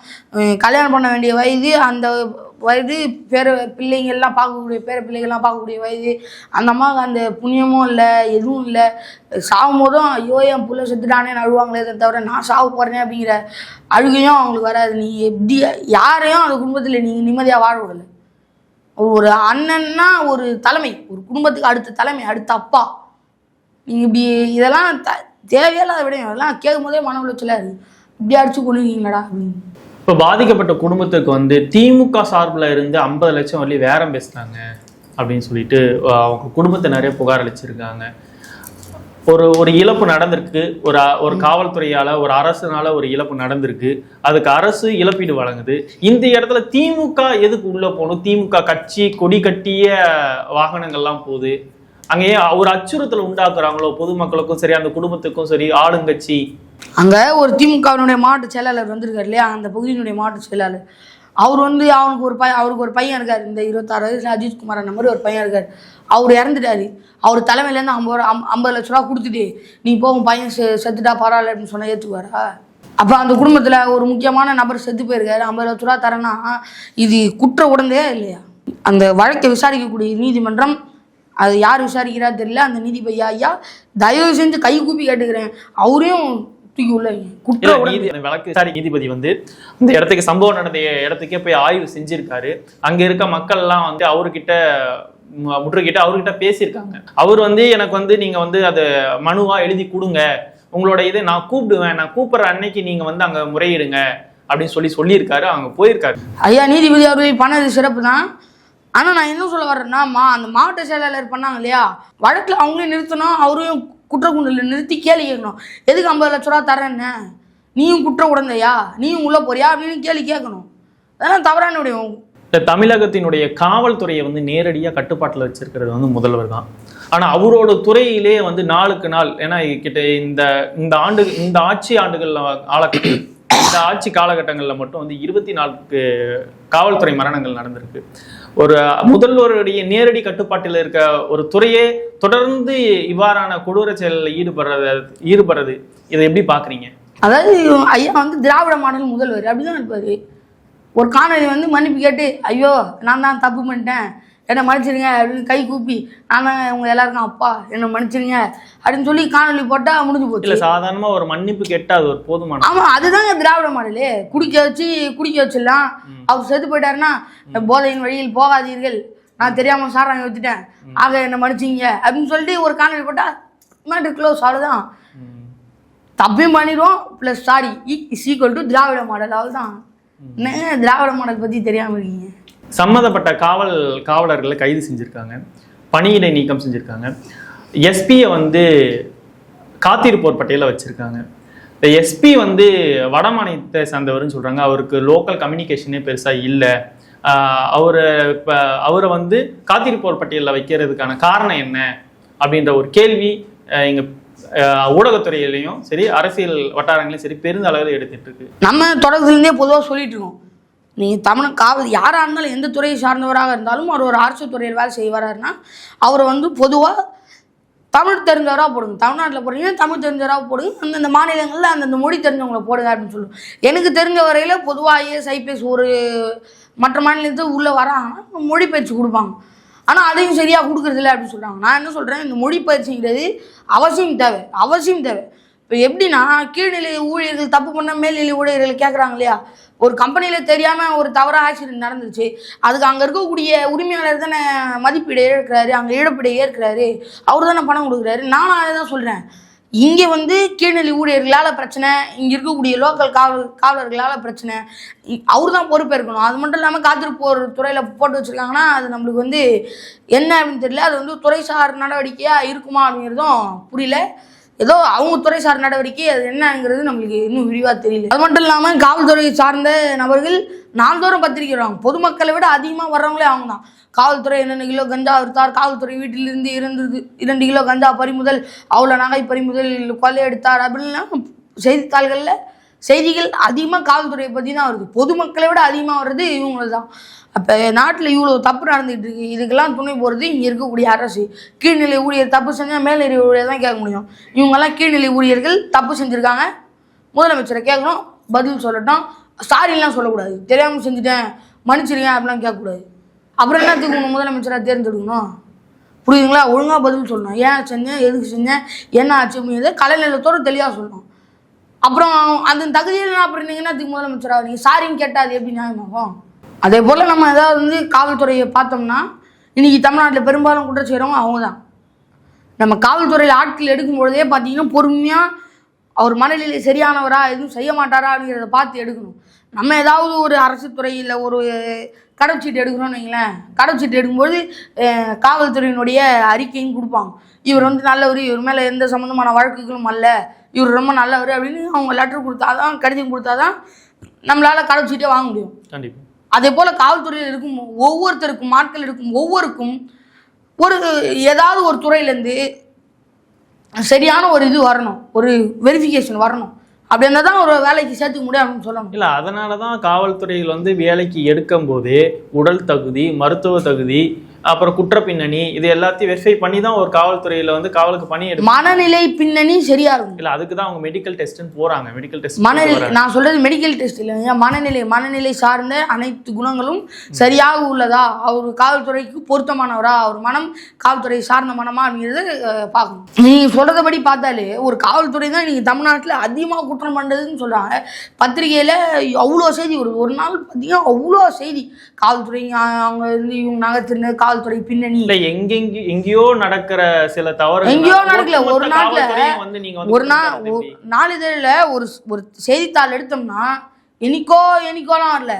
கல்யாணம் பண்ண வேண்டிய வயது அந்த வயது பேர பிள்ளைங்கள்லாம் பார்க்கக்கூடிய பேர பிள்ளைங்கள்லாம் பார்க்கக்கூடிய வயது அந்த அம்மாவுக்கு அந்த புண்ணியமும் இல்லை எதுவும் இல்லை. சாகும் போதும் ஐயோ என் புள்ள செத்துட்டானே அழுவாங்களே தவிர நான் சாக போகிறேனே அப்படிங்கிற அழுகையும் அவங்களுக்கு வராது. நீ எப்படி யாரையும் அந்த குடும்பத்தில் நீங்கள் நிம்மதியாக வாழ விடலை. ஒரு அண்ணன்னா ஒரு தலைமை ஒரு குடும்பத்துக்கு அடுத்த தலைமை அடுத்த அப்பா. நீங்கள் இப்படி இதெல்லாம் த தேவையில்லாத விடையும். அதெல்லாம் கேட்கும் போதே மன உளைச்சலாக இருக்குது இப்படி அடிச்சு கொண்டுருக்கீங்களடா அப்படின்னு. இப்போ பாதிக்கப்பட்ட குடும்பத்துக்கு வந்து திமுக சார்பில் இருந்து ஐம்பது லட்சம் வரலி வேறம் பேசுனாங்க அப்படின்னு சொல்லிட்டு அவங்க குடும்பத்தை நிறைய புகார் அளிச்சிருக்காங்க. ஒரு ஒரு இழப்பு நடந்திருக்கு. ஒரு ஒரு காவல்துறையால் ஒரு அரசுனால ஒரு இழப்பு நடந்திருக்கு. அதுக்கு அரசு இழப்பீடு வழங்குது. இந்த இடத்துல திமுக எதுக்கு உள்ளே போகணும்? திமுக கட்சி கொடி கட்டிய வாகனங்கள்லாம் போகுது. அங்கே ஏன் ஒரு அச்சுறுத்தல் உண்டாக்குறாங்களோ? பொதுமக்களுக்கும் சரி அந்த குடும்பத்துக்கும் சரி ஆளுங்கட்சி அங்கே ஒரு திமுகவினுடைய மாவட்ட செயலாளர் வந்திருக்கார் இல்லையா? அந்த பகுதியினுடைய மாவட்ட செயலாளர். அவர் வந்து அவனுக்கு ஒரு பையன் அவருக்கு ஒரு பையன் இருக்கார். இந்த இருபத்தாறு வயசு அஜித்குமார் அந்த மாதிரி ஒரு பையன் இருக்கார். அவர் இறந்துட்டாரு. அவர் தலைமையிலேருந்து ஐம்பது ரூபா ஐம்- ஐம்பது லட்ச ரூபா கொடுத்துட்டு நீ போ உன் பையன் செ செத்துட்டா பரவாயில்ல அப்படின்னு சொன்னால் ஏற்றுக்குவாரா அப்போ அந்த குடும்பத்தில் ஒரு முக்கியமான நபர் செத்து போயிருக்காரு. ஐம்பது லட்ச ரூபா தரேன்னா இது குற்ற உடந்தையா இல்லையா? அந்த வழக்கை விசாரிக்கக்கூடிய நீதிமன்றம் அது யார் விசாரிக்கிறா தெரியல. அந்த நீதிபதி ஐயா தயவு செஞ்சு கை கூப்பி கேட்டுக்கிறேன். அவரையும் வழக்கு விசாரி நீதிபதி வந்து இந்த இடத்துக்கு சம்பவம் நடந்த இடத்துக்கே போய் ஆய்வு செஞ்சிருக்காரு. அங்க இருக்க மக்கள் எல்லாம் வந்து அவர்கிட்ட முற்றுகிட்டு அவர்கிட்ட பேசியிருக்காங்க. அவர் வந்து எனக்கு வந்து நீங்க வந்து அதை மனுவா எழுதி கொடுங்க. உங்களோட இதை நான் கூப்பிடுவேன். நான் கூப்பிடுற அன்னைக்கு நீங்க வந்து அங்க முறையிடுங்க. அப்படின்னு சொல்லி சொல்லியிருக்காரு. அவங்க போயிருக்காரு. ஐயா நீதிபதி அவர்கள் பண்ணது சிறப்பு தான். ஆனால் நான் என்ன சொல்ல வர்றேன்னா மா அந்த மாவட்ட செயலாளர் பண்ணாங்க இல்லையா? வழக்கில் அவங்களே நிறுத்தணும். அவரையும் குற்றக்குண்டில் நிறுத்தி கேள்வி கேட்கணும். எதுக்கு ஐம்பது லட்ச ரூபா தரேன்னு நீயும் குற்ற உடந்தையா? நீயும் உள்ளே போறியா? அப்படின்னு கேள்வி கேட்கணும். அதெல்லாம் தவறான விடையும். இந்த தமிழகத்தினுடைய காவல்துறையை வந்து நேரடியாக கட்டுப்பாட்டில் வச்சிருக்கிறது வந்து முதல்வர் தான். ஆனால் அவரோட துறையிலே வந்து நாளுக்கு நாள் ஏன்னா கிட்ட இந்த இந்த ஆண்டு இந்த ஆட்சி ஆண்டுகளில் ஆள இந்த ஆட்சி காலகட்டங்களில் மட்டும் வந்து இருபத்தி நான்கு காவல்துறை மரணங்கள் நடந்திருக்கு. ஒரு முதல்வருடைய நேரடி கட்டுப்பாட்டில் இருக்க ஒரு துறையே தொடர்ந்து இவ்வாறான கொடூர செயலில் ஈடுபடுறது ஈடுபடுறது. இதை எப்படி பாக்குறீங்க அதாவது ஐயா வந்து திராவிட மாடல் முதல்வர். அப்படிதான் இருப்பாரு. ஒரு காணொலி வந்து மன்னிப்பு கேட்டு ஐயோ நான் தான் தப்பு பண்ணிட்டேன். என்னை மன்னிச்சிருங்க அப்படின்னு கை கூப்பி நான் தான் உங்க எல்லாருக்கும் அப்பா என்னை மன்னிச்சிருங்க அப்படின்னு சொல்லி காணொலி போட்டா முடிஞ்சு போச்சு. இல்ல சாதாரணமா ஒரு மன்னிப்பு கேட்டா அது ஒரு போதுமான ஆமா அதுதாங்க திராவிட மாடலு. குடிக்க வச்சு குடிக்க வச்சிடலாம். அவர் செத்து போயிட்டாருன்னா போதையின் வழியில் போகாதீர்கள். நான் தெரியாம சாராங்க வச்சுட்டேன். ஆக என்ன மன்னிச்சிங்க அப்படின்னு சொல்லிட்டு ஒரு காணொலி போட்டா மேட்ரு க்ளோஸ் அவ்வளோதான். தப்பையும் பண்ணிடுவோம். Plus sorry is equal to Dravida model. அவ்வளோதான் என்னங்க திராவிட மாடல் பற்றி தெரியாமல் இருக்கீங்க? சம்மந்தப்பட்ட காவல் காவலர்களை கைது செஞ்சுருக்காங்க. பணியிடை நீக்கம் செஞ்சுருக்காங்க. எஸ்பியை வந்து காத்திருப்போர் பட்டியலில் வச்சுருக்காங்க. இந்த எஸ்பி வந்து வட மாநிலத்தை சார்ந்தவர்னு சொல்கிறாங்க அவருக்கு லோக்கல் கம்யூனிகேஷனே பெருசாக இல்லை. அவரை இப்போ அவரை வந்து காத்திருப்போர் பட்டியலில் வைக்கிறதுக்கான காரணம் என்ன? அப்படின்ற ஒரு கேள்வி எங்கள் ஊடகத்துறையிலையும் சரி அரசியல் வட்டாரங்களையும் சரி பெருந்தளவில் எடுத்துகிட்டு எடுத்துட்டு இருக்கு. நம்ம தொடக்கத்துலேருந்தே பொதுவாக சொல்லிட்டு இருக்கோம். நீ தமிழ் காவல் யாராக இருந்தாலும் எந்த துறையை சார்ந்தவராக இருந்தாலும் அவர் ஒரு அரசு துறையில் வேலை செய்வாராருன்னா அவரை வந்து பொதுவாக தமிழ் தெரிஞ்சவராக போடுங்க. தமிழ்நாட்டில் போடுறீங்கன்னா தமிழ் தெரிஞ்சவராக போடுங்க. அந்தந்த மாநிலங்களில் அந்தந்த மொழி தெரிஞ்சவங்கள போடுங்க அப்படின்னு சொல்லுவோம். எனக்கு தெரிஞ்ச வரையில் பொதுவாக ஐஏஎஸ் ஐபிஎஸ் ஒரு மற்ற மாநிலத்துக்கு உள்ளே வராங்கன்னா மொழி பயிற்சி கொடுப்பாங்க. ஆனால் அதையும் சரியாக கொடுக்குறதில்ல அப்படின்னு சொல்கிறாங்க நான் என்ன சொல்கிறேன் இந்த மொழி பயிற்சிங்கிறது அவசியம் தேவை. அவசியம் தேவை. இப்போ எப்படின்னா கீழ்நிலை ஊழியர்கள் தப்பு பண்ண மேல்நிலை ஊழியர்கள் கேட்குறாங்க இல்லையா? ஒரு கம்பெனியில் தெரியாமல் ஒரு தவறாக ஆக்சிடென்ட் நடந்துச்சு. அதுக்கு அங்கே இருக்கக்கூடிய உரிமையாளர் தானே மதிப்பீடு ஏற்கிறாரு அங்கே இழப்பீடு ஏற்கிறாரு. அவர் தானே பணம் கொடுக்குறாரு. நானும் அதை தான் சொல்கிறேன் இங்கே வந்து கீழ்நிலை ஊழியர்களால் பிரச்சனை இங்கே இருக்கக்கூடிய லோக்கல் காவல் காவலர்களால் பிரச்சனை. அவர் தான் பொறுப்பேற்கணும். அது மட்டும் இல்லாமல் காத்திருப்பு ஒரு துறையில் போட்டு வச்சுருக்காங்கன்னா அது நம்மளுக்கு வந்து என்ன அப்படின்னு தெரியல. அது வந்து துறைசார் நடவடிக்கையாக இருக்குமா அப்படிங்கிறதும் புரியல. ஏதோ அவங்க துறை சார் நடவடிக்கை அது என்னங்கிறது நம்மளுக்கு இன்னும் விரிவாக தெரியல. அது மட்டும் இல்லாமல் காவல்துறை சார்ந்த நபர்கள் நாள்தோறும் பத்திரிக்கை வருவாங்க பொதுமக்களை விட அதிகமாக வர்றவங்களே அவங்க தான். காவல்துறை என்னென்ன கிலோ கஞ்சா விற்றார் காவல்துறை வீட்டிலிருந்து இருந்தது இரண்டு கிலோ கஞ்சா பறிமுதல் அவ்வளோ நகை பறிமுதல் கொள்ளையடித்தார் அப்படின்லாம் செய்தித்தாள்களில் செய்திகள் அதிகமாக காவல்துறையை பற்றி தான் வருது. பொதுமக்களை விட அதிகமாக வர்றது இவங்க தான் அப்போ நாட்டில் இவ்வளோ தப்பு நடந்துகிட்டு இருக்கு. இதுக்கெல்லாம் துணை போகிறது இங்கே இருக்கக்கூடிய அரசு. கீழ்நிலை ஊழியர் தப்பு செஞ்சால் மேல்நிலை ஊழியர் தான் கேட்க முடியும். இவங்கெல்லாம் கீழ்நிலை ஊழியர்கள் தப்பு செஞ்சுருக்காங்க. முதலமைச்சரை கேட்கணும் பதில் சொல்லட்டும். சாரிலாம் சொல்லக்கூடாது. தெரியாமல் செஞ்சுட்டேன் மன்னிச்சிருங்க அப்படிலாம் கேட்கக்கூடாது. அப்புறம் என்னத்துக்கு உங்கள் முதலமைச்சராக தேர்ந்தெடுக்கணும்? புரியுதுங்களா? ஒழுங்காக பதில் சொல்லணும். ஏன் செஞ்சேன் எதுக்கு செஞ்சேன் என்ன ஆச்சு அப்படிங்கிறத கலைநிலத்தோடு தெளிவாக சொல்லணும். அப்புறம் அந்த தகுதியில் அப்புறம் நீங்கள் அதுக்கு முதலமைச்சராக நீங்கள் சாரின்னு கேட்டால் அது எப்படி நியாயமாகும் அதே போல் நம்ம ஏதாவது வந்து காவல்துறையை பார்த்தோம்னா இன்றைக்கி தமிழ்நாட்டில் பெரும்பாலும் குற்றம் செய்கிறவங்க அவங்க தான் நம்ம காவல்துறையில் ஆட்கள் எடுக்கும் பொழுதே பார்த்தீங்கன்னா பொறுமையாக அவர் மனநிலை சரியானவரா எதுவும் செய்ய மாட்டாரா அப்படிங்கிறத பார்த்து எடுக்கணும். நம்ம ஏதாவது ஒரு அரசு துறையில் ஒரு கடவுச்சீட்டு எடுக்கிறோம்னு வைங்களேன். கடவுச்சீட்டு எடுக்கும்போது காவல்துறையினுடைய அறிக்கையும் கொடுப்பாங்க. இவர் வந்து நல்லவர் இவர் மேலே எந்த சம்மந்தமான வழக்குகளும் அல்ல. இவர் ரொம்ப நல்லவர் அப்படின்னு அவங்க லெட்டர் கொடுத்தாதான் கடிதம் கொடுத்தாதான் நம்மளால் கடவுச்சீட்டே வாங்க முடியும். கண்டிப்பா. அதே போல் காவல்துறையில் இருக்கும் ஒவ்வொருத்தருக்கும் ஆட்கள் இருக்கும் ஒவ்வொருக்கும் ஒரு ஏதாவது ஒரு துறையிலேருந்து சரியான ஒரு இது வரணும் ஒரு வெரிஃபிகேஷன் வரணும். அப்படி இருந்தால் தான் ஒரு வேலைக்கு சேர்த்துக்க முடியும் அப்படின்னு சொல்லணும் இல்ல அதனாலதான் காவல்துறையில் வந்து வேலைக்கு எடுக்கும் போதே உடல் தகுதி மருத்துவ தகுதி அப்புறம் குற்ற பின்னணி இது எல்லாத்தையும் வெரிஃபை பண்ணி தான் ஒரு காவல்துறையில வந்து காவலுக்கு பணி எடுப்பாங்க மனநிலை பின்னணி சரியா இருக்கும். இல்ல அதுக்கு தான் அவங்க மெடிக்கல் டெஸ்ட்னு போறாங்க. மெடிக்கல் டெஸ்ட் மனநிலை நான் சொல்றது மெடிக்கல் டெஸ்ட் இல்லைங்க. மனநிலை மனநிலை சார்ந்த அனைத்து குணங்களும் சரியாக உள்ளதா? அவர் காவல்துறைக்கு பொருத்தமானவரா? அவர் மனம் காவல்துறை சார்ந்த மனமா அப்படிங்கிறத பார்க்கணும். நீங்க சொல்றதபடி பார்த்தாலே ஒரு காவல்துறை தான் இன்னைக்கு தமிழ்நாட்டில் அதிகமாக குற்றம் பண்ணுறதுன்னு சொல்றாங்க. பத்திரிகையில அவ்வளோ செய்தி வருது. ஒரு நாள் பார்த்தீங்கன்னா அவ்வளோ செய்தி. காவல்துறை அவங்க வந்து இவங்க நகர்த்திருந்த காவல்துறை பின்னணி. இல்ல எங்கெங்க எங்கேயோ நடக்கிற சில தவறு எங்கேயோ நடக்கல. ஒரு வந்து ஒரு நாள் நாளிதழில் ஒரு ஒரு செய்தித்தாள் எடுத்தோம்னா என்னைக்கோ என்னைக்கோலாம் வரல.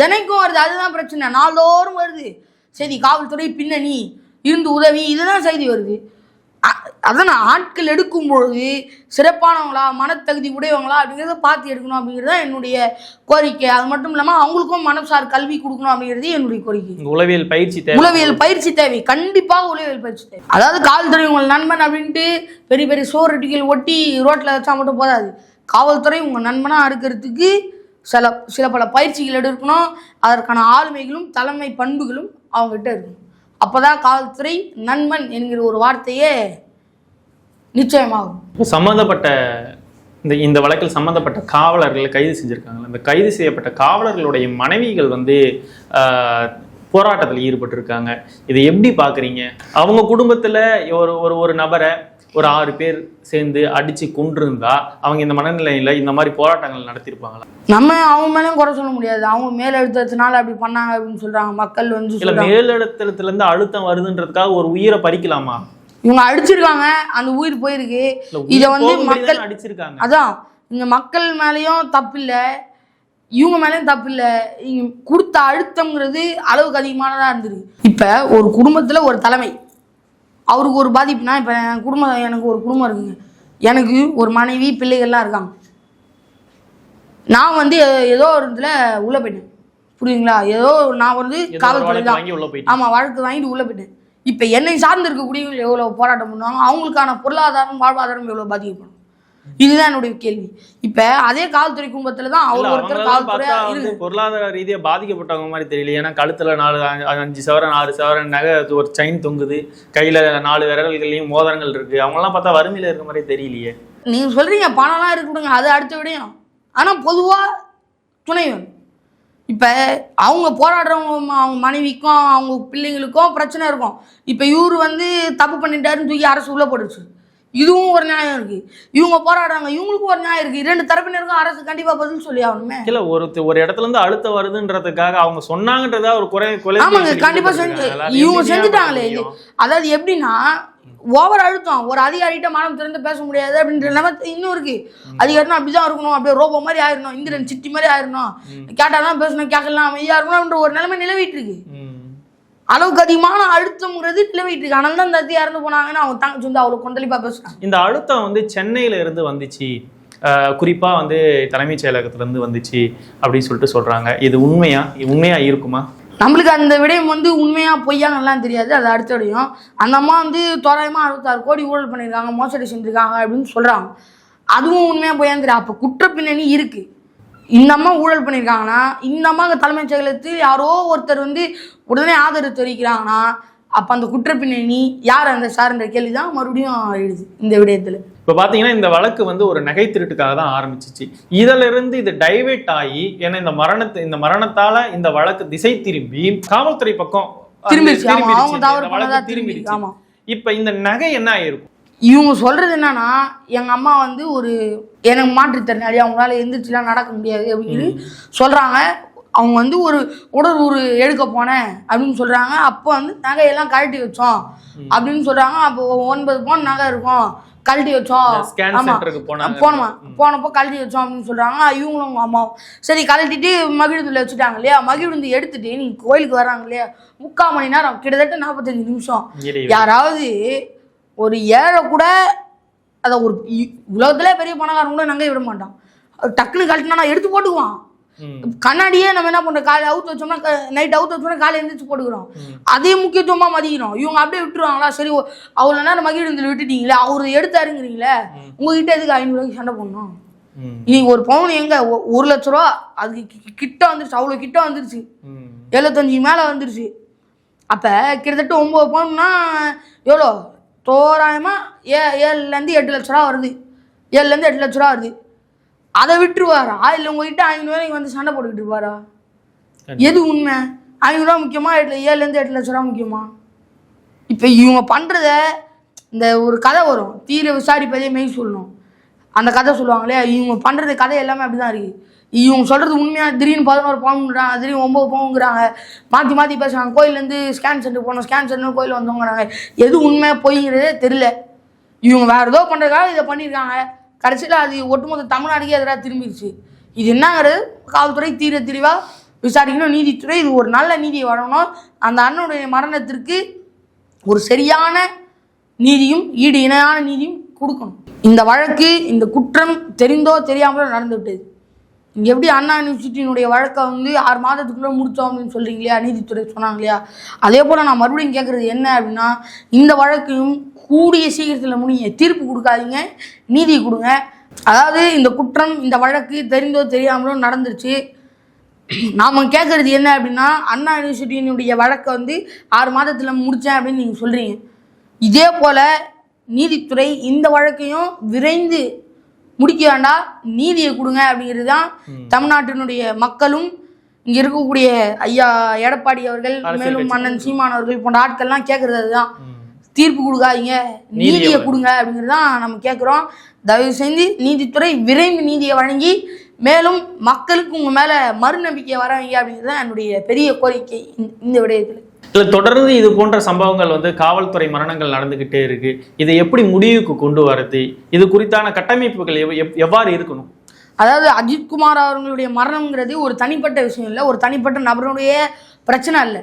தினைக்கும் வருது. அதுதான் பிரச்சனை. நாள்தோறும் வருது. செய்தி காவல்துறை பின்னணி இருந்து உதவி இதுதான் செய்தி வருது. அதான் நான் ஆட்கள் எடுக்கும் பொழுது சிறப்பானவங்களா மனத்தகுதி உடையவங்களா அப்படிங்கிறத பார்த்து எடுக்கணும் அப்படிங்கிறது தான் என்னுடைய கோரிக்கை. அது மட்டும் இல்லாமல் அவங்களுக்கும் மனசார் கல்வி கொடுக்கணும் அப்படிங்கிறது என்னுடைய கோரிக்கை. உளவியல் பயிற்சி தேவை. உளவியல் பயிற்சி தேவை. கண்டிப்பாக உளவியல் பயிற்சி தேவை. அதாவது காவல்துறை உங்கள் நண்பன் அப்படின்ட்டு பெரிய பெரிய சோரட்டிகள் ஒட்டி ரோட்டில் வச்சா மட்டும் போதாது. காவல்துறை உங்கள் நண்பனாக இருக்கிறதுக்கு சில சில பல பயிற்சிகள் எடுக்கணும். அதற்கான ஆளுமைகளும் தலைமை பண்புகளும் அவங்ககிட்ட இருக்கணும். அப்பதான் காவல்துறை நண்பன் என்கிற ஒரு வார்த்தையே நிச்சயமாகும் சம்பந்தப்பட்ட இந்த இந்த வழக்கில் சம்பந்தப்பட்ட காவலர்களை கைது செஞ்சிருக்காங்க அந்த கைது செய்யப்பட்ட காவலர்களுடைய மனைவிகள் வந்து போராட்டத்தில் ஈடுபட்டிருக்காங்க. இதை எப்படி பார்க்குறீங்க அவங்க குடும்பத்தில் ஒரு ஒரு ஒரு நபரை ஒரு ஆறு பேர் சேர்ந்து அடிச்சு கொண்டிருந்தா அவங்க இந்த மனநிலையில இந்த மாதிரி போராட்டங்கள் நடத்தியிருப்பாங்களா நம்ம அவங்க மேலேயும் குறை சொல்ல முடியாது. அவங்க மேல் எழுத்துறதுனால அப்படி பண்ணாங்க அப்படின்னு சொல்றாங்க. மக்கள் வந்து இல்ல இருந்து அழுத்தம் வருதுன்றதுக்காக ஒரு உயிரை பறிக்கலாமா? இவங்க அடிச்சிருக்காங்க. அந்த உயிர் போயிருக்கு. இல்ல இத வந்து மக்கள் அடிச்சிருக்காங்க. அதான் இங்க மக்கள் மேலேயும் தப்பில்லை. இவங்க மேலேயும் தப்பில்லை. இங்க கொடுத்த அழுத்தம்ங்கிறது அளவுக்கு அதிகமானதா இருந்திருக்கு இப்ப ஒரு குடும்பத்துல ஒரு தலைமை. அவருக்கு ஒரு பாதிப்புனா இப்ப என் குடும்பம் எனக்கு ஒரு குடும்பம் இருக்குங்க. எனக்கு ஒரு மனைவி பிள்ளைகள்லாம் இருக்காங்க. நான் வந்து ஏதோ ஒரு இடத்துல உள்ள போயிட்டேன். புரியுதுங்களா? ஏதோ நான் வந்து காவல்துறை தான். ஆமா வழக்கு வாங்கிட்டு உள்ள போயிட்டேன். இப்ப என்னை சார்ந்து இருக்கக்கூடியவங்க எவ்வளவு போராட்டம் பண்ணுவாங்க? அவங்களுக்கான பொருளாதாரம் வாழ்வாதாரம் எவ்வளவு பாதிக்கப்படும்? இதுதான் என்னுடைய கேள்வி. இப்ப அதே காவல்துறை குடும்பத்துல தான் இல்ல, ஒருத்தர் இருக்கு பொருளாதார ரீதியா பாதிக்கப்பட்டவங்க மாதிரி தெரியல. ஏன்னா கழுத்துல நாலு அஞ்சு- அஞ்சு சவரன் ஆறு சவரன் நகை ஒரு செயின் தொங்குது. கையில நாலு விரல்கள்லயும் மோதிரங்கள் இருக்கு. அவங்க எல்லாம் பார்த்தா வறுமையில இருக்க மாதிரி தெரியலையே. நீங்க சொல்றீங்க பணம்லாம் இருக்கணுங்க. அது அடுத்த விடயம். ஆனா பொதுவா துணை வேணும் இப்ப அவங்க போராடுறவங்க அவங்க மனைவிக்கும் அவங்க பிள்ளைங்களுக்கும் பிரச்சனை இருக்கும். இப்ப இவரு வந்து தப்பு பண்ணிட்டாருன்னு தூக்கி அரசு உள்ள போட்டுச்சு இதுவும் ஒரு நியாயம் இருக்கு. இவங்க போராடுறாங்க இவங்களுக்கும் ஒரு நியாயம் இருக்கு. இரண்டு தரப்பினருக்கும் அரசு கண்டிப்பா பதில் சொல்லி ஆகணுமே. இல்ல ஒரு ஒரு இடத்துல இருந்து அழுத்தம் வருதுன்றதுக்காக அவங்க சொன்னாங்கன்றதா ஒரு குறை ஆமாங்க கண்டிப்பா. செஞ்சு இவங்க செஞ்சுட்டாங்களே? அதாவது எப்படின்னா ஓவர் அழுத்தம். ஒரு அதிகாரிகிட்ட மனம் திறந்து பேச முடியாது அப்படின்ற நிலைமை இன்னும் இருக்கு. அதிகாரினா அப்படிதான் இருக்கணும். அப்படியே ரோபோ மாதிரி ஆயிரணும். இந்திரன் சிட்டி மாதிரி ஆயிரணும். கேட்டாதான் பேசணும் கேட்கலாம். அமைதியா இருக்கணும் அப்படின்ற ஒரு நிலைமை நிலவிட்டு இருக்கு. அளவுக்கு அதிகமான அழுத்தம்ங்கிறது நிலவிட்டு இருக்கு. அதனால தான் இந்த அத்தி இறந்து போனாங்கன்னு அவங்க தங்கச்சி வந்து அவ்வளவு கொந்தளிப்பா பேசுறாங்க. இந்த அழுத்தம் வந்து சென்னையில இருந்து வந்துச்சு. அஹ், குறிப்பா வந்து தலைமைச் செயலகத்துல இருந்து வந்துச்சு அப்படின்னு சொல்லிட்டு சொல்றாங்க. இது உண்மையா? இது உண்மையா இருக்குமா? நம்மளுக்கு அந்த விடயம் வந்து உண்மையாக பொய்யாங்கலாம் தெரியாது. அது அடுத்த விடயம். அந்த அம்மா வந்து தோராயமாக அறுபத்தாறு கோடி ஊழல் பண்ணியிருக்காங்க மோசடி செஞ்சிருக்காங்க அப்படின்னு சொல்கிறாங்க அதுவும் உண்மையாக பொய்யான்னு தெரியாது. அப்போ குற்ற பின்னணி இருக்குது இந்த அம்மா ஊழல் பண்ணியிருக்காங்கன்னா இந்த அம்மா தலைமைச் செயலகத்தில் யாரோ ஒருத்தர் வந்து உடனே ஆதரவு தெரிவிக்கிறாங்கன்னா அப்போ அந்த குற்ற பின்னணி யார் அந்த சார்ன்ற கேள்வி தான் மறுபடியும் எழுது இந்த விடயத்தில். இப்ப பாத்தீங்கன்னா இந்த வழக்கு வந்து ஒரு நகை திருட்டுக்காக தான் ஆரம்பிச்சிச்சு. இதுல இருந்து இது டைவெர்ட் ஆகி ஏன்னா இந்த மரணத்தை இந்த மரணத்தால இந்த வழக்கு திசை திரும்பி காவல்துறை பக்கம் திரும்பிடுச்சு. ஆமா இப்ப இந்த நகை என்ன ஆயிருக்கும்? இவங்க சொல்றது என்னன்னா எங்க அம்மா வந்து ஒரு எனக்கு மாற்றுத்திறனாளி அவங்களால எந்திரிச்சுலாம் நடக்க முடியாது அப்படின்னு சொல்றாங்க. அவங்க வந்து ஒரு உடல் ஒரு எடுக்க போனேன் அப்படின்னு சொல்றாங்க. அப்போ வந்து நகையெல்லாம் கழட்டி வச்சோம். அப்படின்னு சொல்றாங்க. அப்போ ஒன்பது பவுன் நகை இருக்கும். கழட்டி வச்சோம். ஸ்கேன் ஆமா. சென்டருக்கு போனாங்க. போனோமா? போனப்போ கழட்டி வச்சோம் அப்படின்னு சொல்றாங்க. இவங்களும் உங்க அம்மாவும். சரி கழட்டிட்டு மகிழுந்துல வச்சுட்டாங்க இல்லையா? மகிழுந்து எடுத்துட்டு நீ கோயிலுக்கு வர்றாங்க இல்லையா? முக்கால் மணி நேரம் கிட்டத்தட்ட நாற்பத்தஞ்சு நிமிஷம். யாராவது ஒரு ஏழை கூட அதை ஒரு உலகத்திலே பெரிய பணக்காரன் கூட நங்கை விட மாட்டான். டக்குன்னு கழட்டினா எடுத்து போட்டுக்குவான். கண்ணாடியே நம்ம என்ன பண்றோம்? காலை அவுத்து வச்சோம்னா நைட் அவுத்து வச்சோம்னா காலை எந்திரிச்சு போட்டுக்கிறோம். அதே முக்கியத்துவமா மதிக்கிறோம். இவங்க அப்படியே விட்டுருவாங்களா? சரி அவ்வளோ நேரம் மகிழ்ந்து விட்டுட்டீங்களே அவர் எடுத்தாருங்கிறீங்களே உங்ககிட்ட எதுக்கு ஐநூறுவாய்க்கு சண்டை போடணும். இன்னைக்கு ஒரு பவுன் எங்க? ஒரு லட்ச ரூபா அது கி- கிட்ட வந்துருச்சு அவ்வளோ கிட்ட வந்துருச்சு. எழுபத்தஞ்சு மேலே வந்துருச்சு. அப்போ கிட்டத்தட்ட ஒம்பது பவுன்னா எவ்வளோ? தோராயமாக ஏ ஏழுலேருந்து எட்டு லட்ச ரூபா வருது. ஏழுலேருந்து எட்டு லட்ச ரூபா வருது. அதை விட்டுருவாரா? இல்லை உங்ககிட்ட ஐநூறுவாய்க்கு வந்து சண்டை போட்டுக்கிட்டு இருப்பாரா? எது உண்மை? ஐநூறுரூவா முக்கியமா? எட்டு ஏழுலேருந்து எட்டு லட்ச ரூபா முக்கியமா? இப்போ இவங்க பண்ணுறத இந்த ஒரு கதை வரும். தீர விசாரிப்பதே மெய் சொல்லணும். அந்த கதை சொல்லுவாங்களே இவங்க பண்ணுறது கதை எல்லாமே அப்படி தான் இருக்குது இவங்க சொல்கிறது உண்மையாக திடீர்னு பதினோரு பவுனுங்கிறாங்க திடீர்னு ஒம்பது பவுனுங்கிறாங்க மாற்றி மாற்றி பேசுகிறாங்க கோயிலேருந்து ஸ்கேன் சென்டர் போனோம் ஸ்கேன் சென்டர் கோயில் வந்தவங்கிறாங்க. எது உண்மை? பொய்ங்கிறதே தெரில இவங்க வேறு ஏதோ பண்ணுறதுக்காக இதை பண்ணியிருக்காங்க. கடைசியில் அது ஒட்டுமொத்த தமிழ்நாடுக்கே எதிராக திரும்பிடுச்சு இது என்னங்கிறது காவல்துறை தீர தெளிவாக விசாரிக்கணும். நீதித்துறை இது ஒரு நல்ல நீதியை வழங்கணும். அந்த அண்ணனுடைய மரணத்திற்கு ஒரு சரியான நீதியும் ஈடு இணையான நீதியும் கொடுக்கணும். இந்த வழக்கு இந்த குற்றம் தெரிந்தோ தெரியாமலோ நடந்துவிட்டது. எப்படி அண்ணா யூனிவர்சிட்டியினுடைய வழக்கை வந்து ஆறு மாதத்துக்குள்ளே முடித்தோம் அப்படின்னு சொல்கிறீங்க இல்லையா? நீதித்துறை சொன்னாங்க இல்லையா? அதே போல் நான் மறுபடியும் கேட்குறது என்ன அப்படின்னா இந்த வழக்கையும் கூடிய சீக்கிரத்தில் முடிங்க. தீர்ப்பு கொடுக்காதீங்க நீதி கொடுங்க. அதாவது இந்த குற்றம் இந்த வழக்கு தெரிந்தோ தெரியாமலோ நடந்துருச்சு. நாம் கேட்கறது என்ன அப்படின்னா அண்ணா யூனிவர்சிட்டியினுடைய வழக்கை வந்து ஆறு மாதத்தில் முடித்தேன் அப்படின்னு நீங்கள் சொல்கிறீங்க இதே போல் நீதித்துறை இந்த வழக்கையும் விரைந்து முடிக்க வேண்டாம் நீதியை கொடுங்க அப்படிங்கிறது தான் தமிழ்நாட்டினுடைய மக்களும் இங்கே இருக்கக்கூடிய ஐயா எடப்பாடி அவர்கள் மேலும். மன்னன் சீமான் அவர்கள் போன்ற ஆட்கள்லாம் கேட்கறது அதுதான். தீர்ப்பு கொடுக்காதீங்க நீதியை. கொடுங்க அப்படிங்கிறது தான் நம்ம கேட்குறோம் தயவு செஞ்சு நீதித்துறை விரைந்து நீதியை வழங்கி மேலும் மக்களுக்கு உங்க மேல மறுநம்பிக்கை வர வைங்க அப்படிங்கிறது தான் என்னுடைய பெரிய கோரிக்கை இந்த விடயத்தில் இல்லை தொடர்ந்து இது போன்ற சம்பவங்கள் வந்து காவல்துறை மரணங்கள் நடந்துக்கிட்டே இருக்கு. இதை எப்படி முடிவுக்கு கொண்டு வரது? இது குறித்தான கட்டமைப்புகள் எவ்- எவ்வாறு இருக்கணும்? அதாவது அஜித்குமார் அவர்களுடைய மரணம்ங்கிறது ஒரு தனிப்பட்ட விஷயம் இல்லை ஒரு தனிப்பட்ட நபருடைய பிரச்சனை இல்லை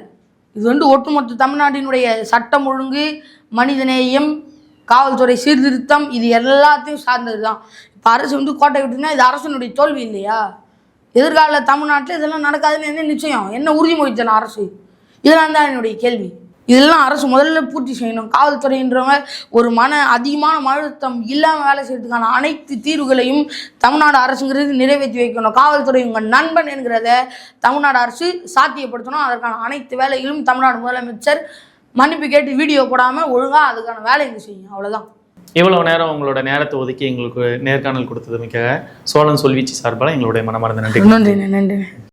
இது வந்து ஒட்டுமொத்த தமிழ்நாட்டினுடைய சட்டம் ஒழுங்கு மனிதநேயம் காவல்துறை சீர்திருத்தம் இது எல்லாத்தையும் சார்ந்தது தான் இப்போ அரசு வந்து கோட்டை விட்டுனா இது அரசனுடைய தோல்வி இல்லையா? எதிர்கால தமிழ்நாட்டில் இதெல்லாம் நடக்காதுன்னு என்ன நிச்சயம்? என்ன உறுதிமொழி அரசு? இதெல்லாம் தான் என்னுடைய கேள்வி. இதெல்லாம் அரசு முதல்ல பூர்த்தி செய்யணும். காவல்துறைன்றவங்க ஒரு மன அதிகமான மன அழுத்தம் இல்லாமல் வேலை செய்யறதுக்கான அனைத்து தீர்வுகளையும் தமிழ்நாடு அரசுங்கிறது நிறைவேற்றி வைக்கணும். காவல்துறை உங்கள் நண்பன் என்கிறத தமிழ்நாடு அரசு சாத்தியப்படுத்தணும். அதற்கான அனைத்து வேலைகளும் தமிழ்நாடு முதலமைச்சர் மன்னிப்பு கேட்டு வீடியோ போடாமல் ஒழுங்காக அதுக்கான வேலையை செய்யும். அவ்வளோதான் இவ்வளவு நேரம் உங்களோட நேரத்தை ஒதுக்கி எங்களுக்கு நேர்காணல் கொடுத்ததுமிக்காக சோழன் சொல்வீச்சு சார்பாக எங்களுடைய மனமார்ந்த நன்றி நன்றி நன்றி